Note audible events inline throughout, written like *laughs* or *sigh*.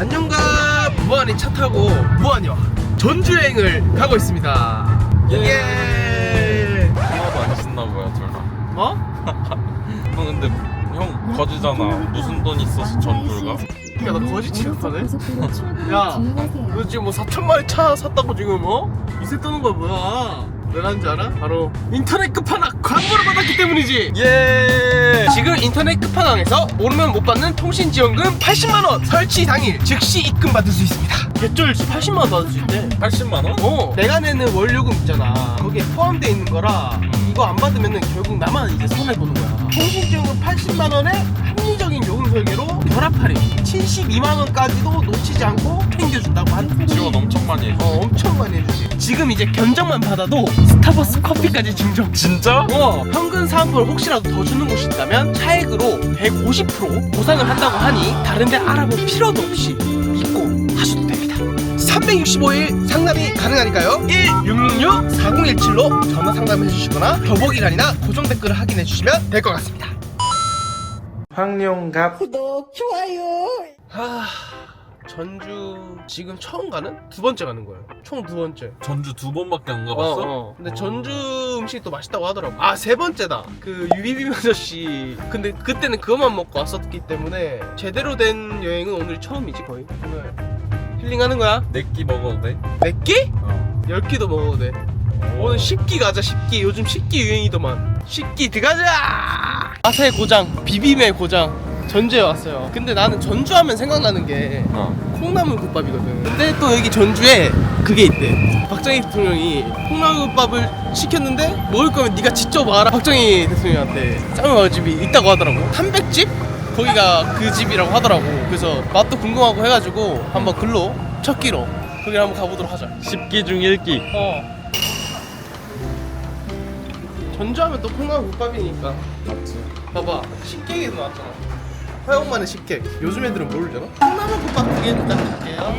안녕과 무한히 차 타고 무한이와 전주 여행을 가고 있습니다. 예. 하나도 안 신나 보여 둘 다. 어? *laughs* 형 근데 형 거지잖아. 무슨 돈 있어서 전주를 가? 야, 나 거지 취급하네. 야, 너 지금 뭐 4천만원 차 샀다고 지금 어? 이세 떠는 거야 뭐야? 왜 하는지 알아? 바로 인터넷 끝판왕 광고를 받았기 때문이지. 예. 지금 인터넷 끝판왕에서 모르면 못 받는 통신 지원금 80만 원 설치 당일 즉시 입금 받을 수 있습니다. 개쩔 80만 원 받을 수 있대. 80만 원? 어, 내가 내는 원료금 있잖아. 거기에 포함되어 있는 거라 이거 안 받으면은 결국 나만 이제 손해 보는 거야. 통신 지원금 80만 원에 합리적인 요금 설계로 결합 할인 72만 원까지도 놓치지 않고 챙겨준다고 한. 지원 엄청 많이 해. 어, 엄청 많이 해주지. 지금 이제 견적만 받아도 스타벅스 커피까지 증정. 진짜? 어, 현금 사은품을 혹시라도 더 주는 곳이 있다면 차액으로 150% 보상을 한다고 하니 다른데 알아볼 필요도 없이 믿고 하셔도 됩니다. 365일 상담이 가능하니까요. 1666-4017로 전화 상담해 주시거나 더보기란이나 고정 댓글을 확인해 주시면 될 것 같습니다. 황룡갑 구독, 좋아요. 하... 전주 지금 처음 가는? 두 번째 가는 거예요. 총 두 번째. 전주 두 번밖에 안 가봤어? 어, 어. 근데 전주 음식이 또 맛있다고 하더라고. 아, 세 번째다. 그 유비빔 아저씨. 근데 그때는 그것만 먹고 왔었기 때문에 제대로 된 여행은 오늘 처음이지, 거의. 오늘 힐링하는 거야. 네끼 먹어도 돼? 몇 끼? 어. 열 끼도 먹어도 돼. 오늘 10끼 가자, 10끼. 요즘 10끼 유행이더만. 10끼 들어가자! 맛의 고장, 비빔의 고장. 전주에 왔어요. 근데 나는 전주 하면 생각나는 게 어. 콩나물 국밥이거든. 근데 또 여기 전주에 그게 있대. 박정희 대통령이 콩나물 국밥을 시켰는데 먹을 거면 네가 직접 와라. 박정희 대통령한테 짱마을집이 있다고 하더라고. 탄백집? 거기가 그 집이라고 하더라고. 그래서 맛도 궁금하고 해가지고 한번 글로 첫 끼로 거기 한번 가보도록 하자. 10기 중 1기. 어. 전주하면 또 콩나물 국밥이니까. 맞지. 봐봐 식객에도 나왔잖아 화영만의 식객 요즘 애들은 모르잖아 콩나물 국밥 두개 부탁드릴게요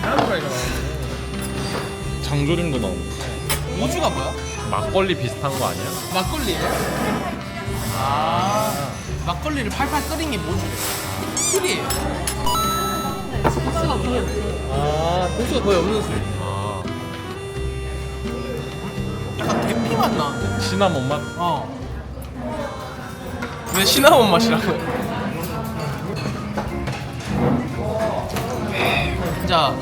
계란프라이가 나오네 장조림도 나오고. 우주가 뭐야? 막걸리 비슷한 거 아니야? 막걸리예요? 아 막걸리를 팔팔 끓인 게 뭐지? 술이에요 도수가 거의 없어요. 아 도수가 거의 없는 술 계피 맛 나는데? 시나몬 맛? 어. 왜 시나몬 맛이라고? 진짜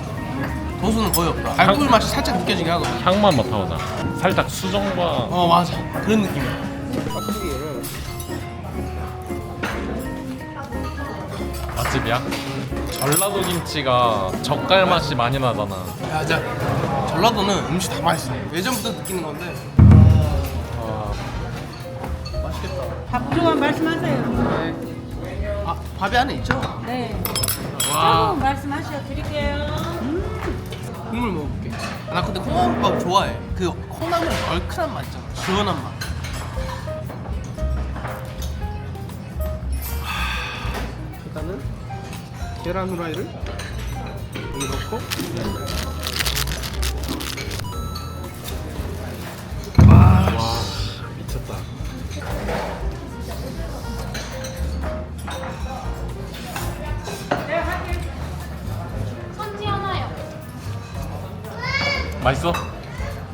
도수는 거의 없다. 알코올 맛이 살짝 느껴지긴 하거든. 향만 맡아보자. 살짝 수정과 어 맞아 그런 느낌이야. 맛집이야? 전라도 김치가 젓갈 맛이 많이 나잖아. 야 진짜 전라도는 음식 다 맛있어. 예전부터 느끼는 건데. 밥 조금 말씀하세요. 아 밥이 안에 있죠? 네. 와 조금 말씀하셔 드릴게요. 국물 먹어볼게. 나 근데 콩나물밥 좋아해. 그 콩나물 얼큰한 맛 있잖아. 시원한 맛. 일단은 계란 후라이를 여기 넣고 맛있어?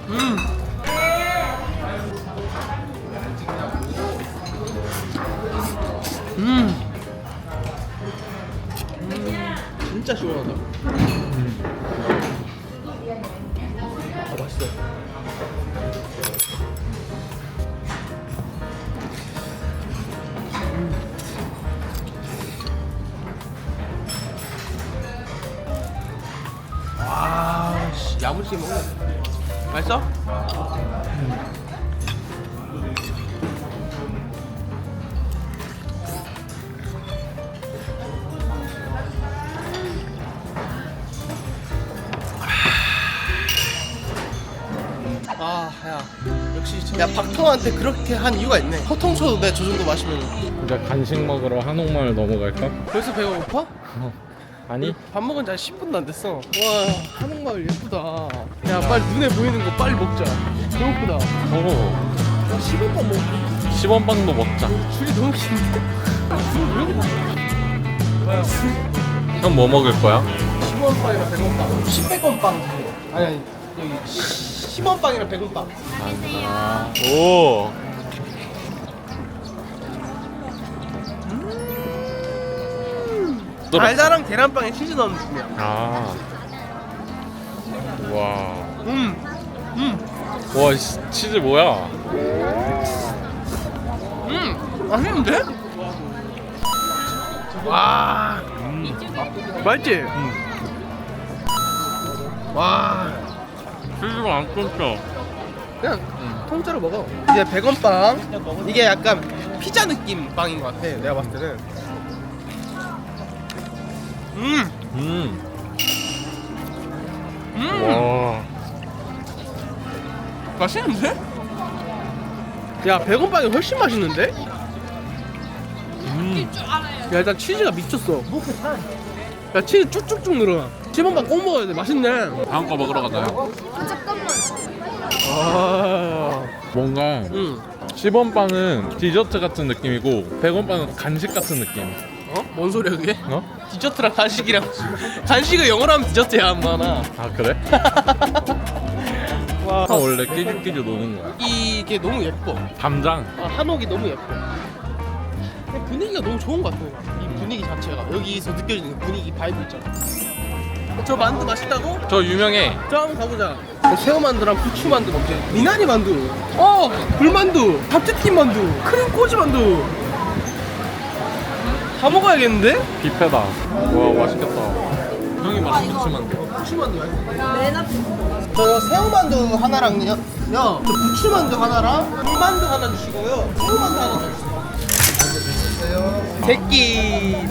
음. 음. 음. 진짜 시원하다. 아 맛있어. 야무지게 먹네. 맛있어? 아, 야, 역시 야 박통한테 그렇게 한 이유가 있네. 허통 쳐도 내저 정도 마시면 이제 간식 먹으러 한옥마을 넘어갈까? 벌써 배가 고파? 아니? 밥 먹은 지 한 10분도 안 됐어. 와, 한옥마을 예쁘다. 야, 빨리 눈에 보이는 거 빨리 먹자. 배고프다. 어. 야, 10원만 먹. 10원 빵도 먹자. 줄이 너무 긴데? 아, 왜 그래? 형뭐 먹을 거야? 10원 빵이랑 100원 빵 10백원 빵 아니 아니 여기 10원 빵이랑 100원 빵 오. 달달한 계란빵에 치즈 넣은 느낌이야 아. 와. 음, 음, 와, 씨, 치즈 뭐야? 음, 맛있는데? 와, 맛있지? 음. 와, 치즈가 안 끊겨. 그냥 통째로 먹어. 이제 100원 빵. 이게 약간 피자 느낌 빵인 것 같아. 내가 봤을 때는. 음, 음. 음, 와. 맛있는데? 야, 100원 빵이 훨씬 맛있는데? 음. 야, 일단 치즈가 미쳤어. 야, 치즈 쭉쭉쭉 늘어나. 10원 빵꼭 먹어야 돼. 맛있네. 다음 거 먹으러 가자요. 아, 뭔가 응. 10원 빵은 디저트 같은 느낌이고 100원 빵은 간식 같은 느낌. 어? 뭔 소리야 그게? 어? 디저트랑 간식이랑 간식을 영어로 하면 디저트야 엄마나 아 그래? *laughs* 와 아, 원래 끼죽끼죽 노는 거야. 이게 너무 예뻐 담장. 아, 한옥이 너무 예뻐 근데 분위기가 너무 좋은 것 같아 이 분위기 자체가 여기서 느껴지는 그 분위기 바이브 있잖아 저 만두 맛있다고? 저 유명해. 저 한번 가보자 어, 새우만두랑 부추만두 먹자 미나리 만두 어 불만두 잡채튀김 만두 크림 꼬지 만두 다 먹어야겠는데? 뷔페다. 와 맛있겠다. 형이 맛있겠지만 부추만두 맛있어 저 새우만두 하나랑요 저 부추만두 하나랑 불만두 하나 주시고요 새우만두 하나 주시고 새끼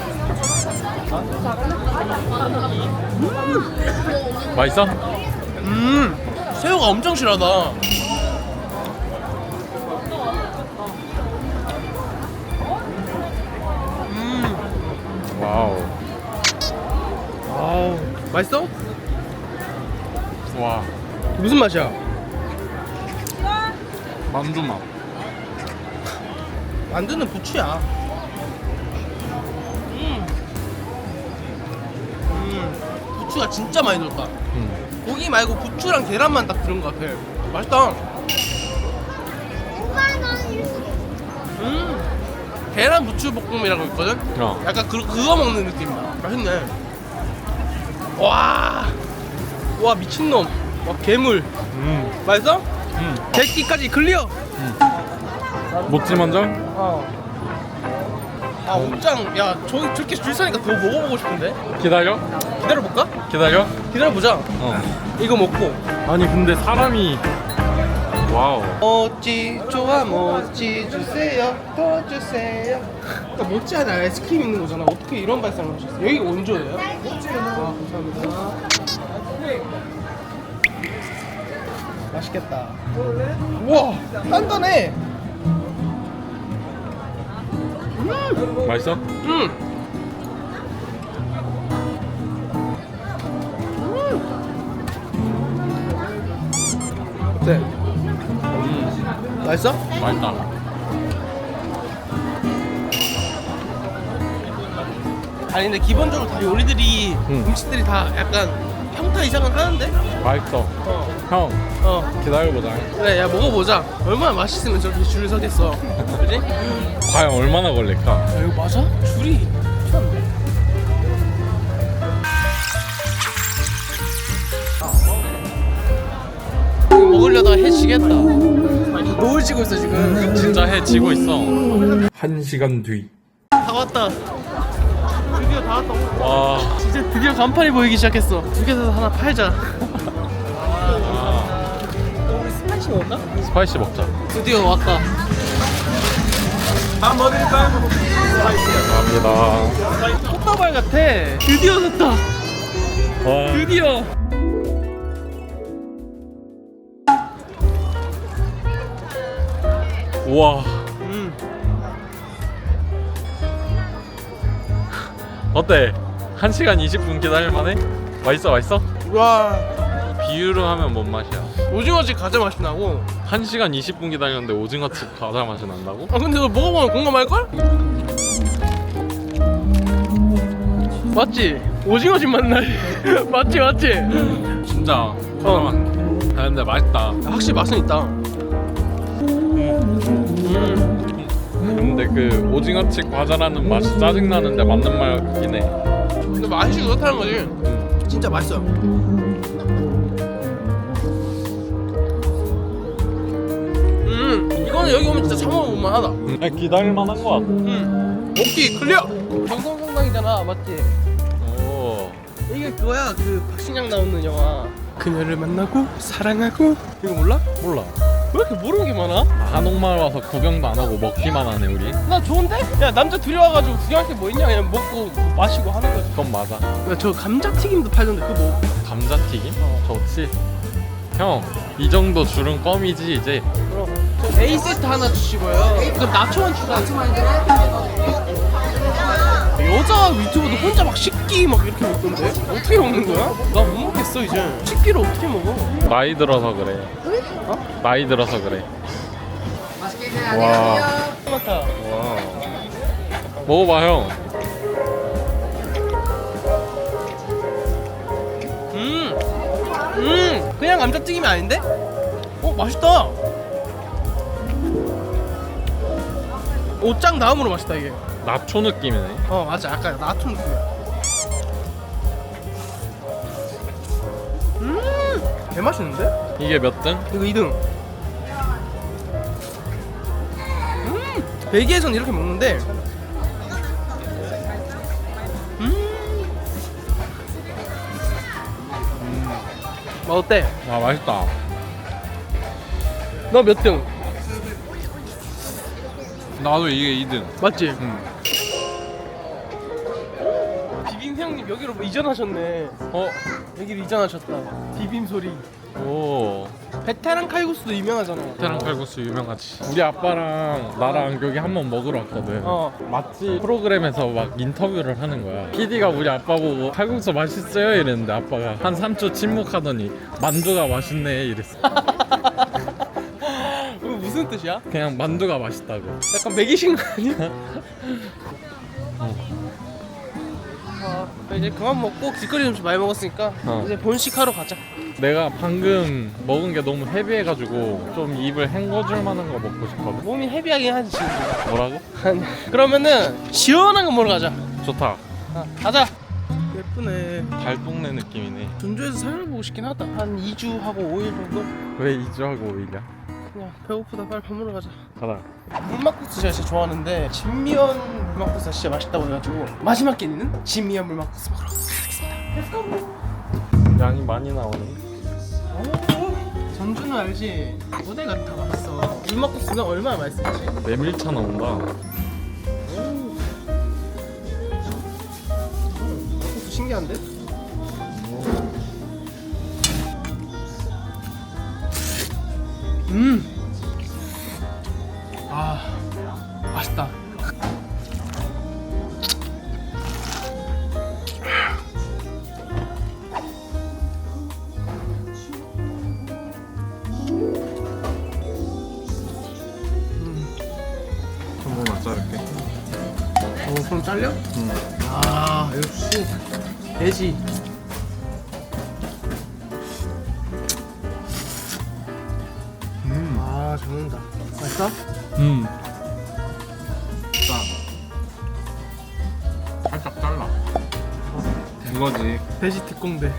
맛있어? 음 새우가 엄청 실하다 맛있어? 와 무슨 맛이야? 만두 맛. 만두는 부추야 음. 음 부추가 진짜 많이 들었다 음. 고기 말고 부추랑 계란만 딱 들은 것 같아 맛있다 음 계란 부추 볶음이라고 있거든 어. 약간 그, 그거 먹는 느낌이다 맛있네 와, 와 미친놈 와 괴물 음. 맛있어? 음. 대기까지 클리어 모찌 먼저? 어. 아 옥장 야 저기 저렇게 줄 서니까 더 먹어보고 싶은데 기다려? 기다려볼까? 기다려? 기다려보자 어. 이거 먹고 아니 근데 사람이 와우. 모찌 좋아 모찌 주세요 더 주세요 그러니까 모찌 안에 아이스크림 있는 거잖아 어떻게 이런 발상을 하셨어요? 여기가 원조예요? 와 감사합니다 맛있겠다 우와 단단해 맛있어? 음. 어때? 음. 맛있어? 맛있다. 아니 근데 기본적으로 다 요리들이 응. 음. 식들이다 약간 평타 이상은 하는데? 맛있어. 어. 형 어. 기다려보자. 그래 야 먹어보자 얼마나 맛있으면 저렇게 줄을 서겠어 그지? 과연 얼마나 걸릴까? 야 이거 맞아? 줄이 미쳤네 이거 먹으려다가 해지겠다 노을 지고 있어 지금 진짜 해 지고 있어. 한 시간 뒤. 다 왔다 다 왔다 와. 진짜 드디어 간판이 보이기 시작했어 두 개 사서 하나 팔자 아, 우리 스파이시 먹을까? 스파이시 먹자. 드디어 왔다 밥뭐 드릴까요? 감사합니다. 꽃다발 같아 드디어 됐다 와. 드디어 우와. 어때? 1시간 20분 기다릴만해? 맛있어 맛있어? 와 비유를 하면 뭔 맛이야? 오징어집 가자 맛이 나고 1시간 20분 기다렸는데 오징어집 과자 맛이 난다고? 아 근데 너 먹어보면 공감할걸? 맞지? 오징어집 만날 *laughs* 맞지 맞지? 진짜 잠깐만 아 근데 맛있다 확실히 맛은 있다 근데 그 오징어칩 과자라는 맛이 짜증나는데 맞는 말이긴 해. 근데 맛이 그렇다는 거지. 진짜 맛있어요. 음 이거는 여기 오면 진짜 사 먹어볼만 하다. 그냥 기다릴만한 거 같아. 음 오케이 클리어! 정성성당이잖아 맞지? 오. 이게 그거야 그 박신양 나오는 영화. 그녀를 만나고 사랑하고. 이거 몰라? 몰라 왜 이렇게 모르는 게 많아? 한옥마을 와서 구경도 안 하고 먹기만 하네 우리. 나 좋은데? 야 남자 둘이 와가지고 구경할 게 뭐 있냐? 그냥 먹고 마시고 하는 거지. 그건 맞아. 야, 저 감자튀김도 팔던데 그거 뭐? 감자튀김? 좋지. 형 이 정도 줄은 껌이지 이제. 그럼. 저 A 세트 하나 주시고요. 그럼 나초만 추가 나초만 여자 유튜버도 혼자 막 식기 막 이렇게 먹던데 어떻게 먹는 거야? 나 못 먹겠어 이제 식기를 어떻게 먹어? 나이 들어서 그래 어? 나이 들어서 그래 와, 토마타 와. 먹어봐 형 음, 음, 그냥 감자튀김이 아닌데? 어, 맛있다. 옷장 다음으로 맛있다 이게. 나초 느낌이네 어, 맞아. 약간 나툼 느낌이야. 음, 개 맛있는데? 이게 몇 등? 이거 2등. 음, 벨기에선 이렇게 먹는데. 음. 음. 어때? 아 맛있다 너 몇 등? 나도 이게 2등 맞지? 응. 여기로 뭐 이전하셨네. 어? 여기로 이전하셨다. 비빔 소리. 오 베테랑 칼국수도 유명하잖아. 베테랑 칼국수 유명하지 우리 아빠랑 나랑 여기 한 번 먹으러 왔거든 어. 맛집 프로그램에서 막 인터뷰를 하는 거야 PD가 우리 아빠 보고 칼국수 맛있어요? 이랬는데 아빠가 한 3초 침묵하더니 만두가 맛있네 이랬어 *laughs* 이거 무슨 뜻이야? 그냥 만두가 맛있다고 약간 매기신 거 아니야? *laughs* 아, 이제 그만 먹고 길거리 음식 많이 먹었으니까 어. 이제 본식하러 가자. 내가 방금 먹은 게 너무 헤비해가지고 좀 입을 헹궈줄 만한 거 먹고 싶거든 몸이 헤비하긴 하지 지금. 뭐라고? 그러면은 시원한 거 먹으러 가자. 좋다 아, 가자. 예쁘네. 달동네 느낌이네 전주에서 살아보고 싶긴 하다. 한 2주 하고 5일 정도? 왜 2주하고 오히려 그냥 배고프다 빨리 밥 먹으러 가자. 가다 물막국수 제가 진짜 좋아하는데 진미연 물막국수가 진짜 맛있다고 해가지고 마지막 끼니는 진미연 물막국수 먹으러 가겠습니다. 양이 많이 나오네 오, 전주는 알지? 어디가 다 맛있어. 물막국수가 얼마나 맛있을지. 메밀차 나온다 막국수 신기한데? 음. 죽는다. 맛있어? 음. 짜. 살짝 잘라. 이거지. 돼지 특공대.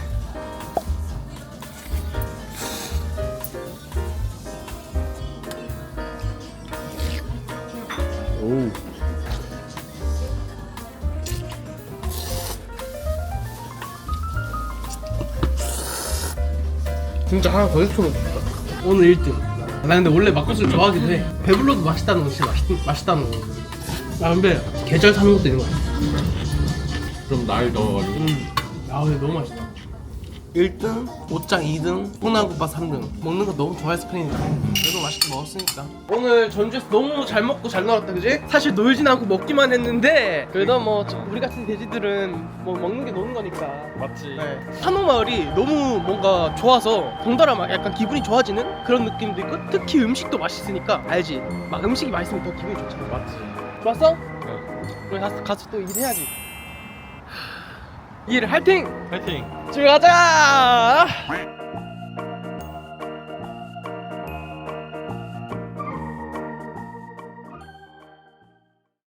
오. 진짜 하나 더 시켜먹고 싶다. 오늘 1등. 나 근데 원래 막국수를 좋아하긴 해. 배불러도 맛있다는 건 진짜 맛있, 맛있다는 거. 아 근데 계절 타는 것도 있는 거 같아. 좀 나이 넣어가지고. 음. 아 근데 너무 맛있다. 1등, 옷장 2등, 콩나물국밥 3등. 먹는 거 너무 좋아해서 팬이니까. 그래도 맛있게 먹었으니까. 오늘 전주에서 너무 잘 먹고 잘 놀았다, 그지? 사실 놀진 않고 먹기만 했는데 그래도 뭐 우리 같은 돼지들은 뭐 먹는 게 노는 거니까. 맞지. 네. 한옥마을이 너무 뭔가 좋아서 덩달아 막 약간 기분이 좋아지는 그런 느낌도 있고 특히 음식도 맛있으니까 알지? 막 음식이 맛있으면 더 기분이 좋잖아. 맞지. 좋았어? 네. 그래 가서, 가서 또 일해야지. 일 화이팅! 파이팅 집에 가자!